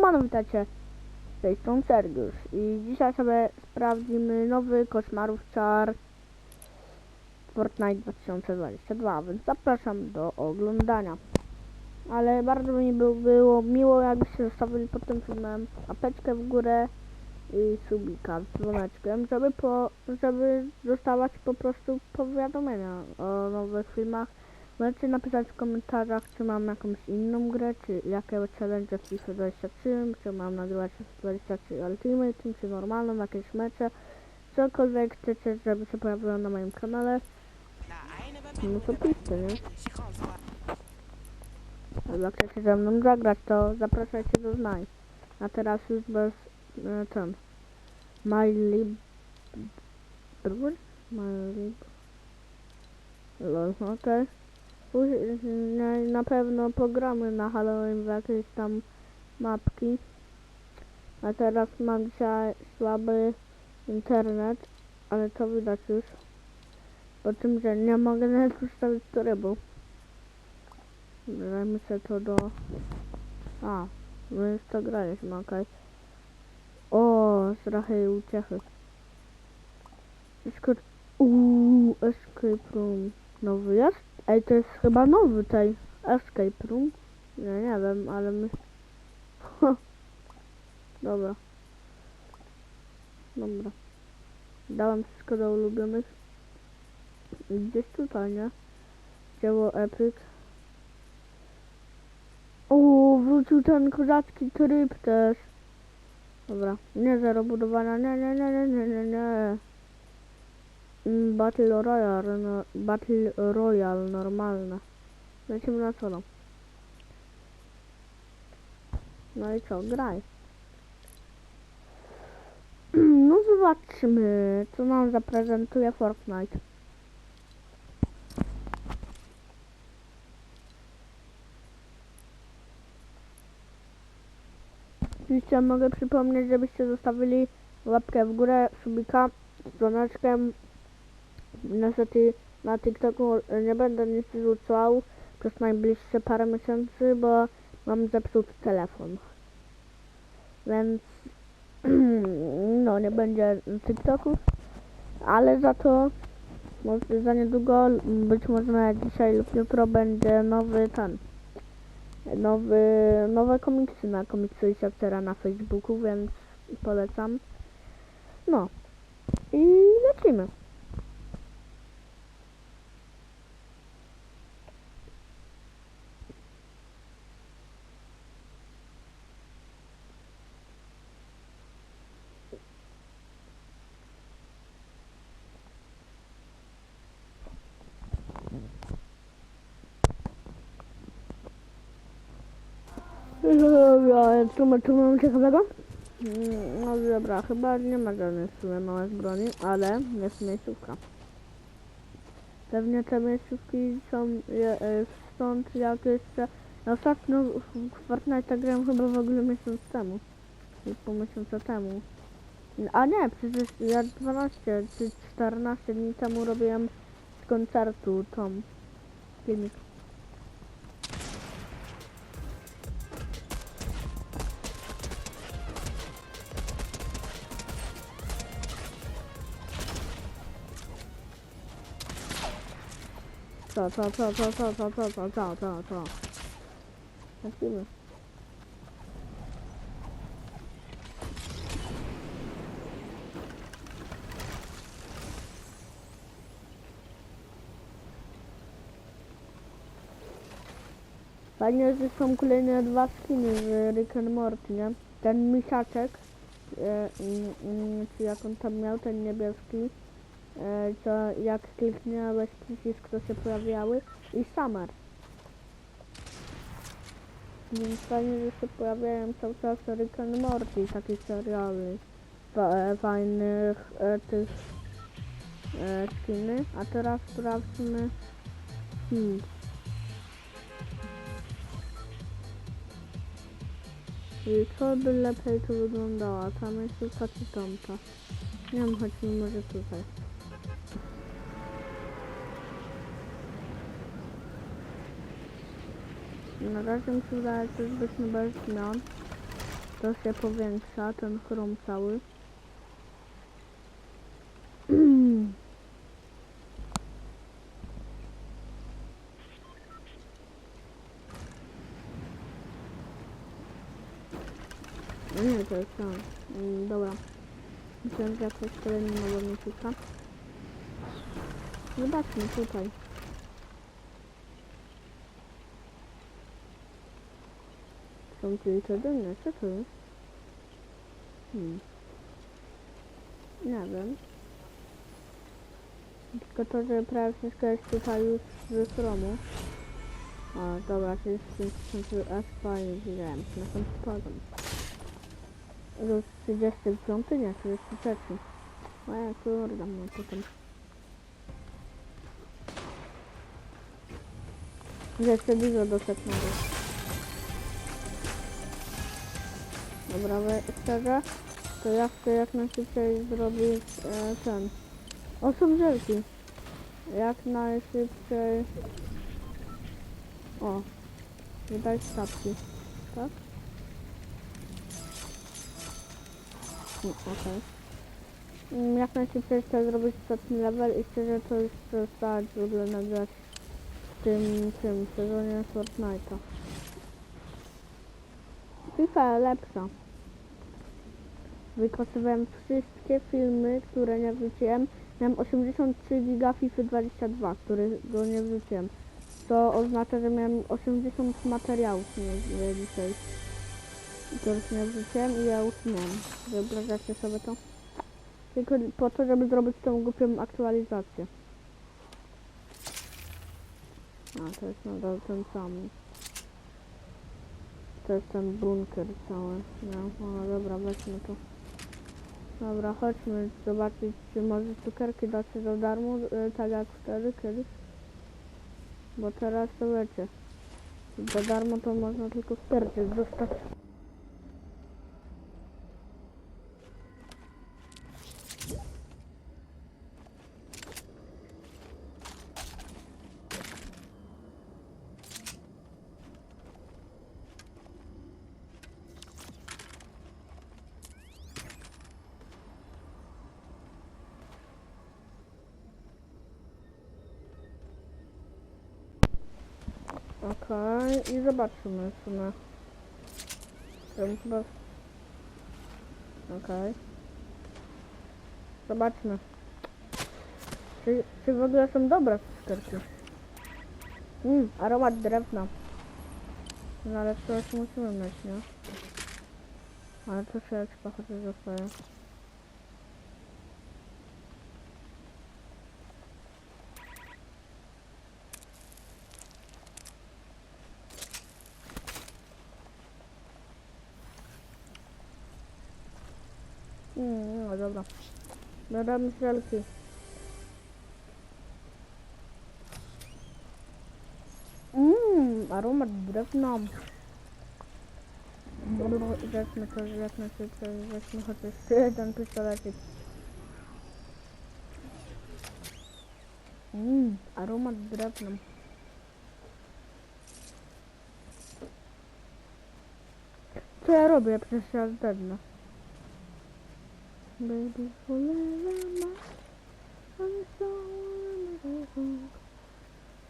Mano, witajcie. Z tej strony Sergiusz. I dzisiaj sobie sprawdzimy nowy koszmarów czar Fortnite 2022, więc zapraszam do oglądania. Ale bardzo mi by było miło, jakbyście zostawili pod tym filmem apeczkę w górę i subika z dzwoneczkiem, żeby, po, żeby dostawać po prostu powiadomienia o nowych filmach. Możecie napisać w komentarzach, czy mam jakąś inną grę, czy jakie challenge w FIFA 23, czy mam nagrywać FIFA 23 Ultimate czy normalną, jakieś mecze, cokolwiek chcecie, żeby się pojawiło na moim kanale. No to piszcie, nie? Albo jak chcecie ze mną zagrać, to zapraszajcie do znań. A teraz już bez e, ten. My lib... My lib... Lol, okej. Później na- Na pewno pogramy na Halloween w jakieś tam mapki. A teraz mam dzisiaj słaby internet, ale to widać już. Po tym, że nie mogę nawet ustawić trybu. Dajmy sobie to do... A, my już to graliśmy, okej. O, strachy uciechy. Escape... Uuu, escape room. Nowy jest? Ej, to jest chyba nowy tej escape room. Nie, nie wiem, ale my... Dobra. Dobra. Dałem wszystko do ulubionych. Gdzieś tutaj, nie? Dzieło Epic. O, wrócił ten kozacki tryb też. Dobra, nie zero budowania, nie, nie, nie, nie, nie, nie, Battle Royale, no, Battle Royale normalne. Lecimy na solo. No i co, graj. No zobaczmy, co nam zaprezentuje Fortnite. Oczywiście mogę przypomnieć, żebyście zostawili łapkę w górę, subika dzwoneczkiem. Niestety na TikToku nie będę nic rzucał przez najbliższe parę miesięcy, bo mam zepsuty telefon. Więc no nie będzie TikToków, ale za to może za niedługo, być może dzisiaj lub jutro będzie nowy ten nowy, nowe komiksy na komiksu Siacera na Facebooku, więc polecam. No i lecimy. Co ma, co mamy ciekawego? Mm, No dobra, chyba nie ma żadnych w sumie broni, ale jest miejscówka. Pewnie te miejscówki są je, e, stąd jakieś... e, Ja ostatnio w Fortnite grałem chyba w ogóle miesiąc temu. Pół miesiąca temu. A nie, przecież ja 12 czy 14 dni temu robiłem z koncertu tą filmik. Co, co, co, co, co, co, co, co, co, co. Fajnie, że są kolejne dwa skiny z Rick and Morty, nie? Ten misiaczek, e, mm, mm, czy jak on tam miał, ten niebieski, to jak kliknąłeś przycisk, to się pojawiały i Summer. Więc fajnie, że się pojawiają cały czas Rick and Morty, takie serialy e, fajnych e, tych e, skiny. A teraz sprawdźmy hmm. I co by lepiej tu wyglądała? Tam jest już taki tamta. Nie wiem, chodźmy może tutaj. Na razie mi się że zbytnio bez zmian. To się powiększa, ten chrom cały. Nie, to jest to. Mm, Dobra. Myślałem, że jakoś kolejny nowa miejscówka. Zobaczmy tutaj. Są tylko dymne, co to? Hmm. Nie wiem. Tylko to, że prawie wszystko jest tutaj już ze stromu. O, dobra, to jest 5000 aż fajnie widziałem. Na tym. To jest 35, nie, 33. O ja kurde, no potem. Jeszcze dużo dostępnego. Dobra, szczerze, to ja chcę jak najszybciej zrobić e, ten. O, są żelki. Jak najszybciej... O, wydać stawki, tak? Mm, Okej. Mm, Jak najszybciej chcę zrobić ostatni level i szczerze to już przestać w ogóle nagrać w tym, tym sezonie Fortnite'a. FIFA lepsza. Wykosowałem wszystkie filmy, które nie wrzuciłem. Miałem 83 giga FIFA 22, którego nie wrzuciłem. To oznacza, że miałem 80 materiałów nie dzisiaj. Których nie wrzuciłem i ja usunąłem. Wyobrażacie sobie to? Tylko po to, żeby zrobić tą głupią aktualizację. A, to jest nadal ten sam. To jest ten bunker cały. No, no dobra, weźmy to. Dobra, chodźmy zobaczyć, czy może cukierki da się za darmo, e, tak jak wtedy, kiedyś. Bo teraz to wiecie. Za darmo to można tylko sterczyć dostać. Okej, i zobaczymy w sumie. Tam chyba... Okej. Zobaczmy. Czy, czy w ogóle są dobre cukierki? Mmm, aromat drewna. No ale coś musimy mieć, nie? Ale to się jak chociaż zostaje. Mm, no dobra. Dodam żelki. Mmm, aromat drewna. Weźmy to, weźmy to, weźmy chociaż jeden pistolecik. Mmm, aromat drewna. Co ja robię? Przecież ja zdednę. Baby forever I'm so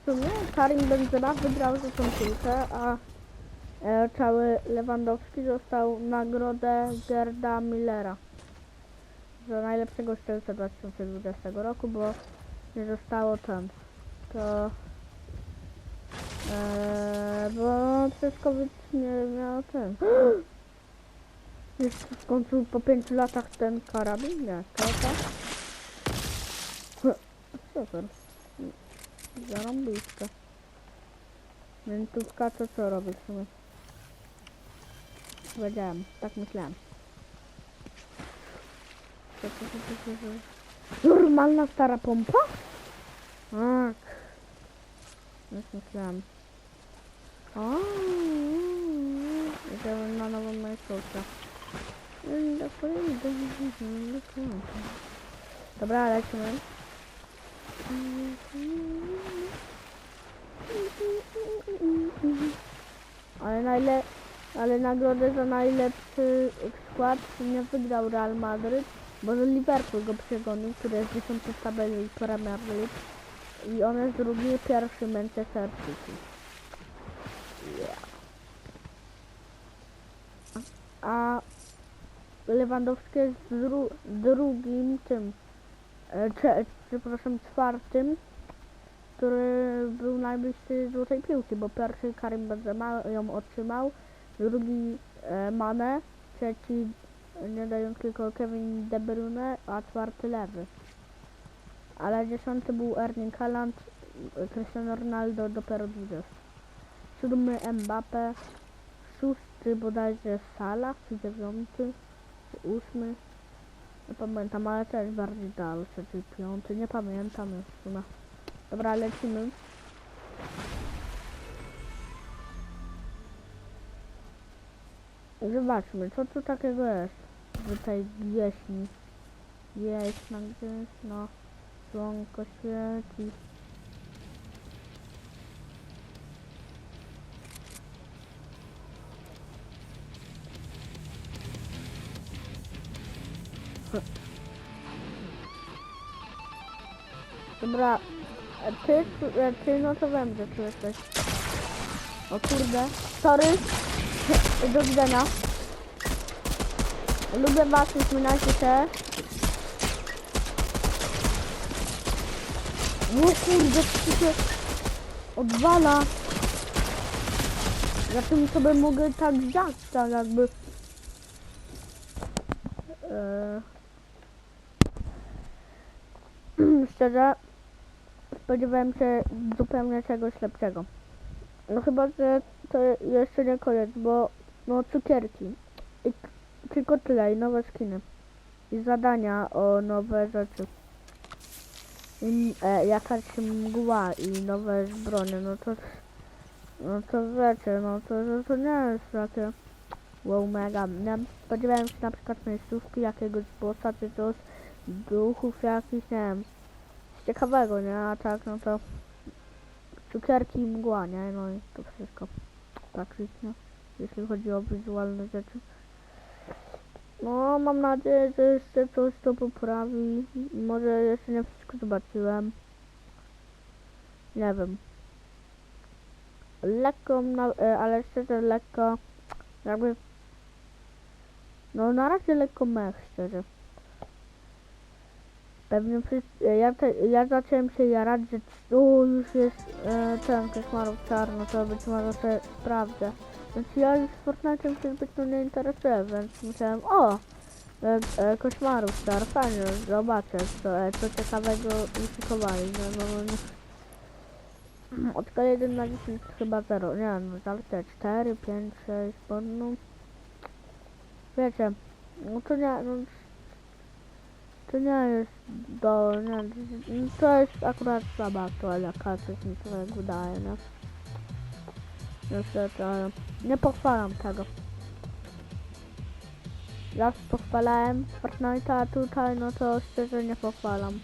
W sumie Karim Benzema wygrał za tą piłkę, a e, cały Lewandowski dostał nagrodę Gerda Millera za najlepszego strzelca 2020 roku, bo nie zostało tam. To e, bo COVID nie miał ten. Jeszcze skończył po 5 latach ten karabin? Nie, kata. Super. Zarąbiste. Miętówka to co robi w sumie? Wiedziałem, tak myślałem. Normalna stara pompa? Tak. Już myślałem. O, Idziemy na nową miejscówkę. Dobra, lecimy. Ale, najle, ale nagrodę za najlepszy skład nie wygrał Real Madryt, bo Liverpool go przegonił, który jest 10 w tabeli Premier League. I on jest drugi, pierwszy Manchester City. Yeah. A Lewandowski jest dru, drugim tym, e, przepraszam, czwartym, który był najbliższy złotej piłki, bo pierwszy Karim Benzema ją otrzymał, drugi e, Mane, trzeci nie dają tylko Kevin De Bruyne, a czwarty Lewy. Ale dziesiąty był Erling Haaland, Cristiano Ronaldo dopiero 20. Siódmy Mbappe, szósty bodajże Salah, dziewiąty, ósmy. Nie pamiętam, ale też bardziej dalszy, czy piąty, nie pamiętam już w sumie. Dobra, lecimy. Zobaczmy, co tu takiego jest tej wieśni. Wieśna gdzieś, no. Słonko świeci. Dobra, ty, e, ty, no to że tu jesteś. O kurde, sorry. Do widzenia. Lubię was, nie śmiejcie się. O kurde, co się odwala. Ja tym sobie mogę tak wziąć, tak jakby. Eee. Szczerze, spodziewałem się zupełnie czegoś lepszego. No chyba, że to jeszcze nie koniec, bo no cukierki. I tylko tyle i nowe skiny. I zadania o nowe rzeczy. I e, jakaś mgła i nowe bronie, no to no to wiecie, no to, to, to nie jest takie wow mega. Ja spodziewałem się na przykład miejscówki jakiegoś bossa czy coś, duchów jakichś, nie wiem, ciekawego, nie? A tak, no to cukierki i mgła, nie? No i to wszystko praktycznie, jeśli chodzi o wizualne rzeczy. No, mam nadzieję, że jeszcze coś to poprawi. Może jeszcze nie wszystko zobaczyłem. Nie wiem. Lekko, na, e, ale szczerze lekko, jakby, no na razie lekko mech, szczerze. Pewnie wszyscy, e, ja, ja zacząłem się jarać, że o, już jest e, ten koszmarów czarno, to być może sobie sprawdzę. Więc ja już Fortnite'em się zbytnio nie interesuję, więc myślałem, o, e, e, koszmarów czar, fajnie, zobaczę, co, e, co ciekawego uszykowali, no, no, no, no. Od 1 na 10 chyba 0, nie no, zawsze 4, 5, 6, bo no, wiecie, no to nie, no, to nie jest do, nie, to jest akurat słaba aktualna coś mi się tak wydaje, nie? Niestety, ale nie pochwalam tego. Raz pochwalałem Fortnite'a, a tutaj no to szczerze nie pochwalam.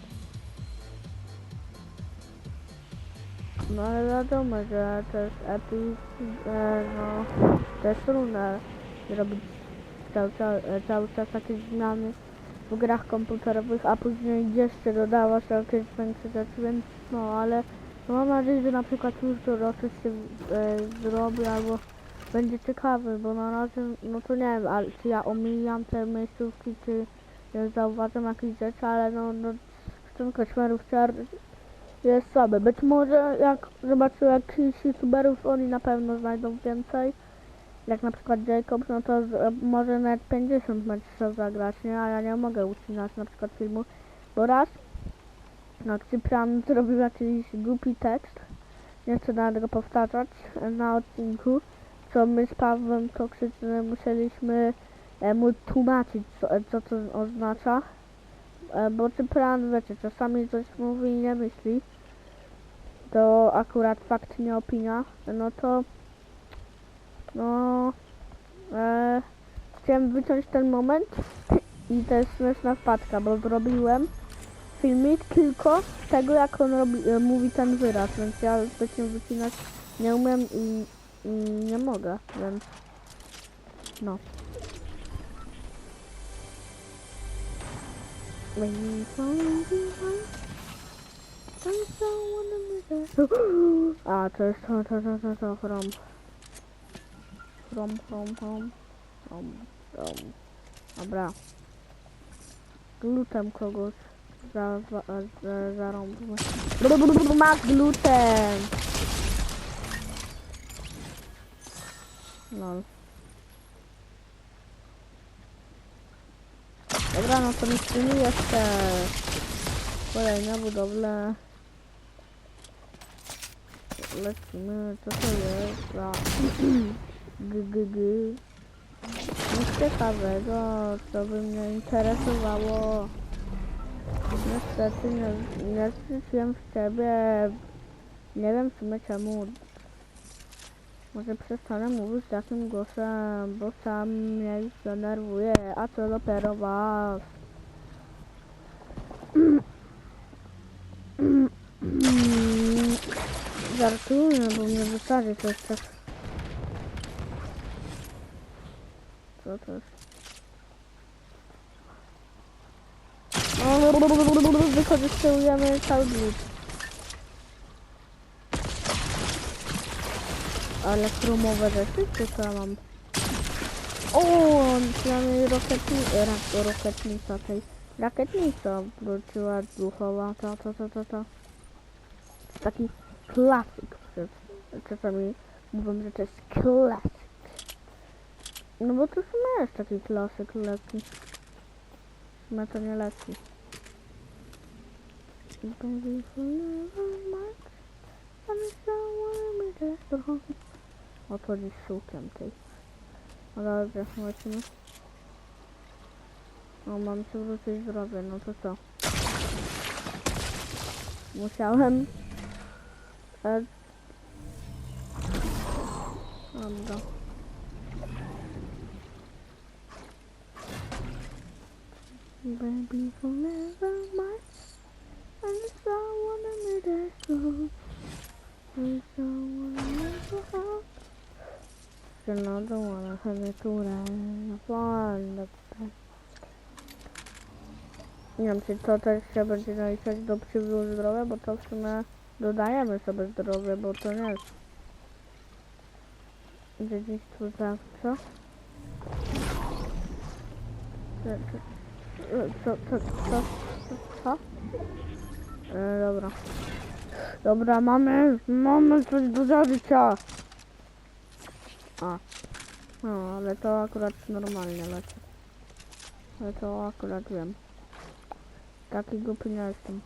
No ale wiadomo, że to jest Epic, e, no też trudne zrobić cały, czas- e, cały czas jakieś zmiany w grach komputerowych, a później jeszcze dodała się jakieś większe rzeczy, więc no ale mam nadzieję, że na przykład już to roczek się e, zrobi albo będzie ciekawy, bo na razie, no to nie wiem, ale czy ja omijam te miejscówki, czy ja zauważam jakieś rzeczy, ale no, no ten koszmarów czar jest słaby. Być może jak zobaczę jakichś youtuberów, oni na pewno znajdą więcej. Jak na przykład Jacob, no to z, może nawet 50 meczów zagrać, nie? A ja nie mogę ucinać na przykład filmu, bo raz no, Cyprian zrobił jakiś głupi tekst, nie chcę nawet go powtarzać na odcinku, co my z Pawłem Toksycznym musieliśmy e, mu tłumaczyć, co, e, co to oznacza. E, bo Cyprian, wiecie, czasami coś mówi i nie myśli, to akurat fakt, nie opinia, no to no e, chciałem wyciąć ten moment i to jest śmieszna wpadka, bo zrobiłem filmik tylko z tego jak on robi, e, mówi ten wyraz, więc ja zbytnio wycinać nie umiem i mm, nie mogę, więc no. A, to jest to, to, to, to, to, chrom. Chrom, chrom, chrom. Chrom, chrom. Dobra. Glutem kogoś za, za, za, zarąbmy. Masz gluten! Lol. Dobra, no to niszczymy jeszcze kolejne budowle. Lecimy, co to jest za g, g, g. Nic ciekawego, co by mnie interesowało. Niestety nie, nie zwróciłem w ciebie. Nie wiem w sumie czemu. Może przestanę mówić takim głosem, bo sam mnie już a co dopiero was. Żartuję, bo mnie wysadzi coś tak. To jest? O, Wykorzystujemy cały glut. Ale chromowe rzeczy, czy co ja mam? O, mamy roketnicę, rak, roketnica tej. Rakietnica wróciła duchowa, to, to, to, to, to. Taki klasyk przed. Czasami mówią, że to jest klasyk. No bo to w sumie jest taki klasyk lekki. W to nie lekki. Dziś szukiem tej. No dobrze, lecimy. O, mam się wrócić zdrowie, no to co? Musiałem... E... Dobra. Baby forever much And someone in the school And someone in the house Another one of the two and one of the Nie wiem, czy to też się będzie naliczać do przywódu zdrowia, bo to w sumie dodajemy sobie zdrowie, bo to nie jest dziedzictwo zawsze. Co, co, co, co, co? E, dobra. Dobra, mamy, mamy coś do zabicia. A. No, ale to akurat normalnie leci. Ale to akurat wiem. Taki głupi nie jestem.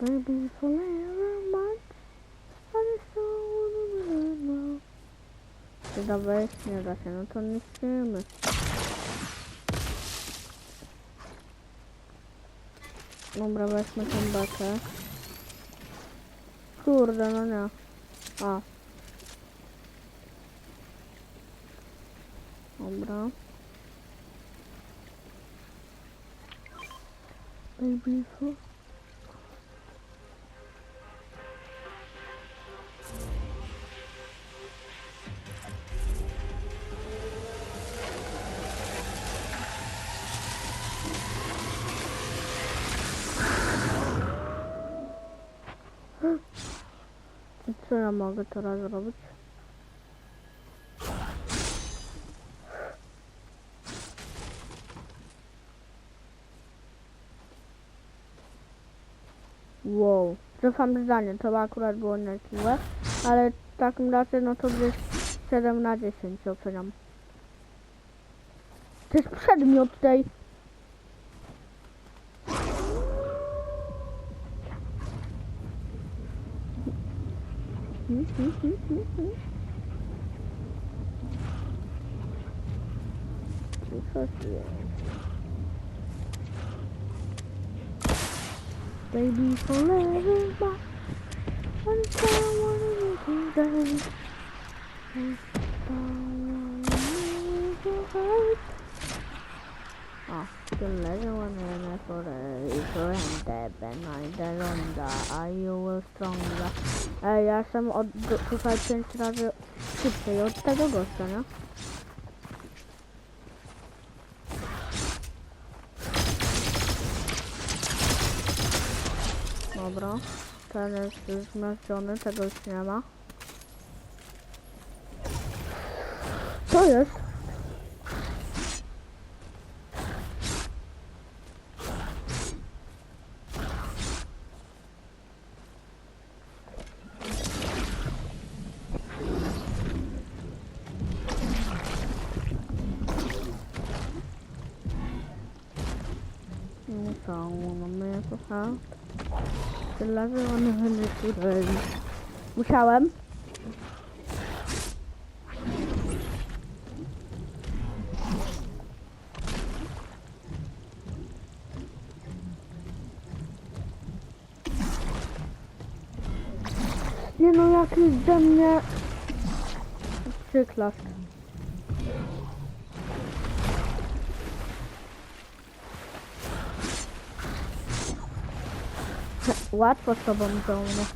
Baby forever Czy da wejść? Nie da się, no to niszczymy. Dobra, weźmy tą bekę. Kurde, no nie. A. Dobra. Baby co ja mogę teraz zrobić? Wow, cofam zdanie, to akurat było niezłe, ale w takim razie no to gdzieś 7 na 10 oceniam. To jest przedmiot tej. Hmm, hmm, hmm, hmm, hmm. Co to jest? Baby forever, but one someone in the day. One someone in the heart. Legend and for the and the night the ronda, a you will stronger. Ej, ja jestem od, tutaj pięć razy szybciej od tego gościa, nie? Dobra, ten jest już tego już nie ma. Co jest? Mamy. Tyle, że one wyleczyły. Musiałem. Nie no, jakiś ze mnie... Przyklas. Łatwo z tobą żołnierz.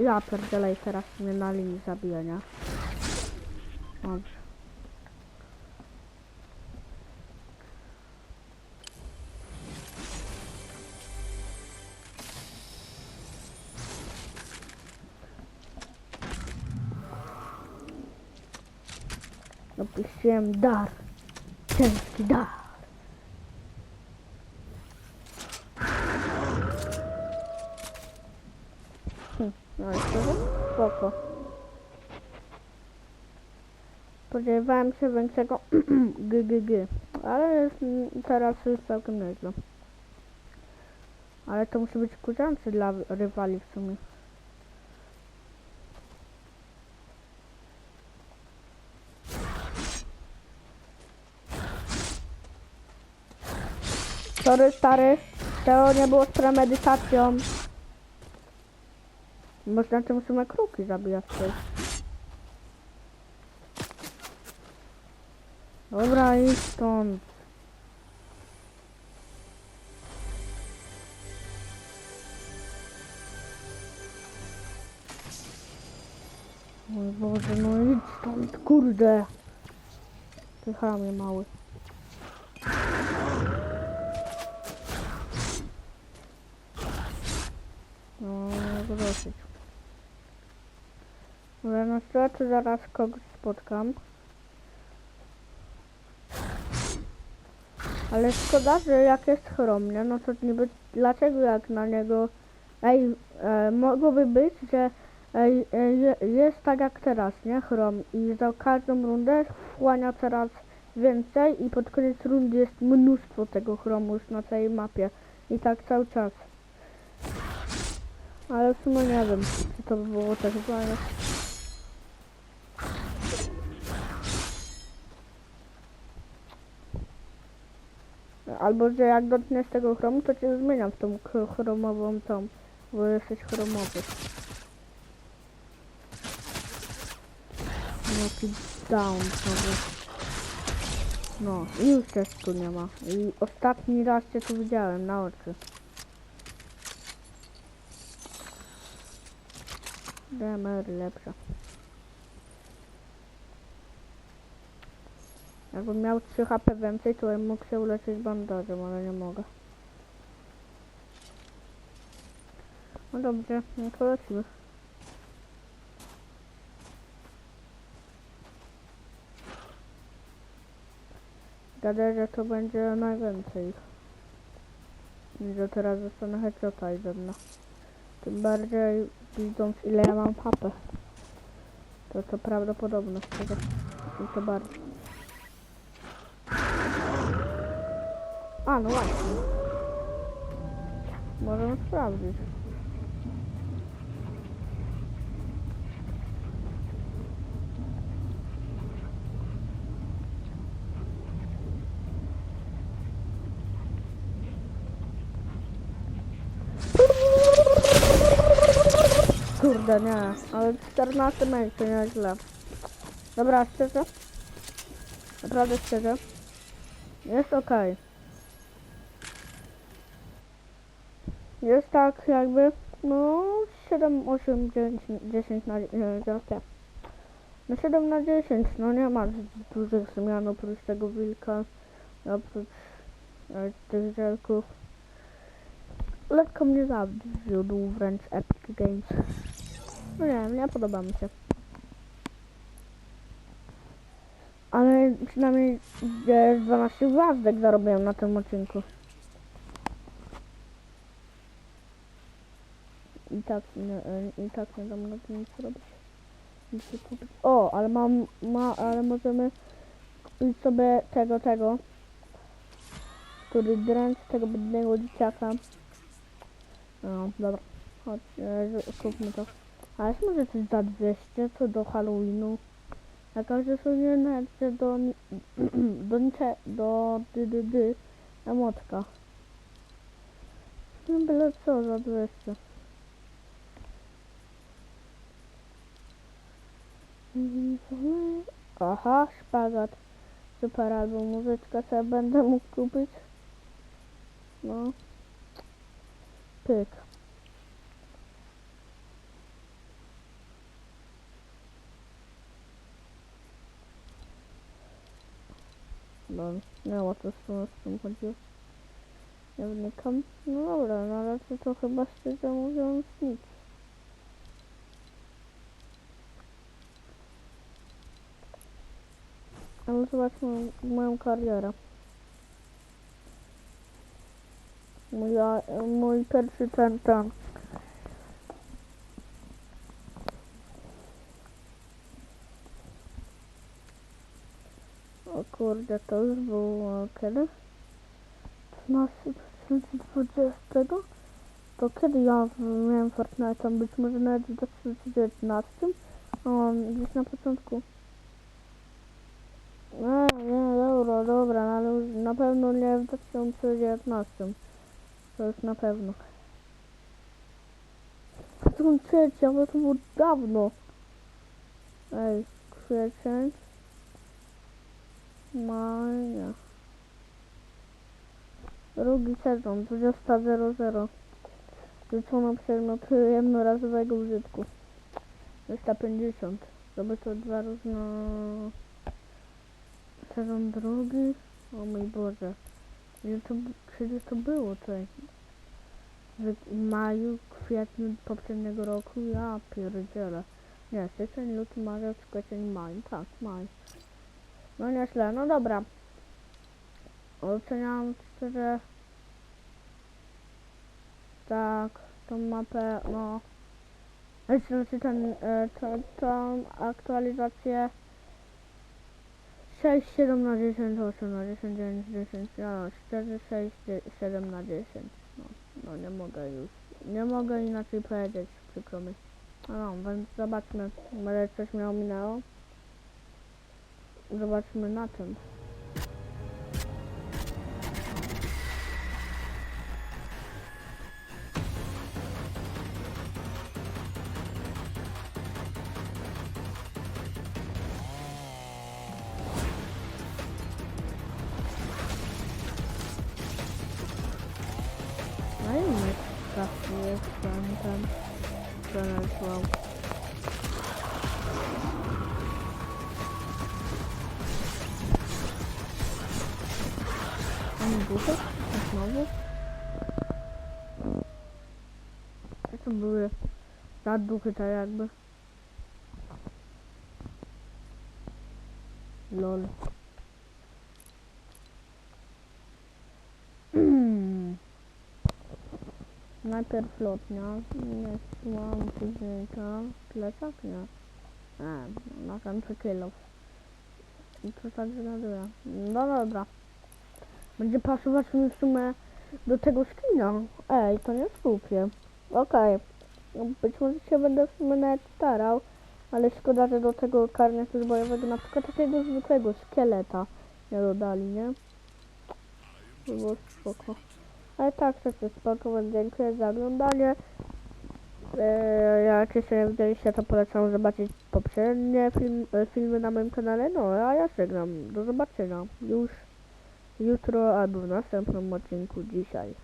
Ja pierdzielej teraz mnie na linii zabijania. Dobrze. Napisałem dar. Ciężki dar. Hm, No i to spoko. Spodziewałem się większego GGG, ale jest mm, teraz już całkiem nieźle. Ale to musi być kurzające dla rywali w sumie. Sorry stary, to nie było z premedytacją. Można tym same kruki zabijać tutaj. Dobra, idź stąd. Mój Boże, no idź stąd, kurde. Ty chamie mały. No, dosyć. Ale na straty zaraz kogoś spotkam. Ale szkoda, że jak jest chrom, nie? No to niby dlaczego jak na niego... Ej, e, mogłoby być, że e, je, jest tak jak teraz, nie? Chrom i za każdą rundę wchłania coraz więcej i pod koniec rundy jest mnóstwo tego chromu już na całej mapie. I tak cały czas. Ale w sumie nie wiem, czy to by było tak fajne. Albo, że jak dotkniesz tego chromu, to cię zmieniam w tą ch- chromową tą, bo jesteś chromowy. Jaki down sobie. No, i już też tu nie ma. I ostatni raz cię tu widziałem na oczy. DMR lepsza. Jakbym miał 3 HP więcej, to bym mógł się uleczyć bandażem, ale nie mogę. No dobrze, no to lecimy. Gadaj, że to będzie najwięcej. I że teraz dostanę headshota i żadna. Tym bardziej widząc ile ja mam HP. To to prawdopodobne. I to bardziej. A, no właśnie. Możemy sprawdzić. Kurde, nie. Ale 14 miejsce, nieźle. Dobra, szczerze? Naprawdę szczerze. Jest okej. Jest tak jakby, no 7, 8, 9, 10 na 10, no 7 na 10, no nie ma dużych zmian oprócz tego wilka, oprócz e, tych żelków. Lekko mnie zawiódł wręcz Epic Games. No nie nie podoba mi się. Ale przynajmniej e, 12 gwiazdek zarobiłem na tym odcinku. Tak nie, e, i tak nie dam na tym nic robić. Nic kupić. O, ale mam, ma, ale możemy kupić sobie tego, tego. Który dręcz tego biednego dzieciaka. No, dobra. Chodź, e, kupmy to. A jest może coś za 200, co do Halloweenu. Jakaś dosłownie nerce do, do, nicze, do dy, dy, dy, emotka. No byle co za 200. Aha, szpagat. Super albo muzyczka sobie będę mógł kupić. No. Pyk. No, nie o to z tym, z tym chodziło. Nie wnikam. No dobra, no ale to, to chyba szczerze mówiąc nic. Ale zobaczmy moją karierę. Mój, mój pierwszy ten, ten. O kurde, to już było kiedy? 15 2020? To kiedy ja miałem Fortnite'a? Być może nawet w 2019? O, gdzieś na początku. Nie, nie, dobra, dobra, no ale już na pewno nie w 2019. To już na pewno. 2003, ale to było dawno. Ej, kwiecień. Maja. Drugi sezon, 20.00. Życzono przedmiot jednorazowego użytku. 250. Żeby to dwa różne... Sezon drugi? O mój Boże. Gdzie to, przecież to było tutaj. W maju, kwietniu poprzedniego roku? Ja pierdzielę. Nie, styczeń, luty, marzec, kwiecień, maj. Tak, maj. No nieźle, no dobra. Oceniam szczerze tak tą mapę, no znaczy ten, e, to, tą aktualizację 6, 7 na 10, 8 na 10, 9, 10, no szczerze 6, 7 na 10, no, no nie mogę już, nie mogę inaczej powiedzieć, przykro mi. No, więc zobaczmy, może coś mnie ominęło. Zobaczmy na czym. Duchy tak jakby? Lol. Najpierw lotnia, nie słucham później to plecak, nie. A, na końcu kilof. I to tak zgaduję. No dobra. Będzie pasować mi w sumie do tego skina. Ej, to nie skupie. Okej. No, Być może się będę w sumie nawet starał, ale szkoda, że do tego karnetu zbrojowego na przykład takiego zwykłego szkieleta nie dodali, nie? Było spoko. Ale tak, to jest spoko, więc dziękuję za oglądanie. E, jak jeszcze nie widzieliście, to polecam zobaczyć poprzednie film, e, filmy na moim kanale. No, a ja żegnam. Do zobaczenia. Już jutro albo w następnym odcinku dzisiaj.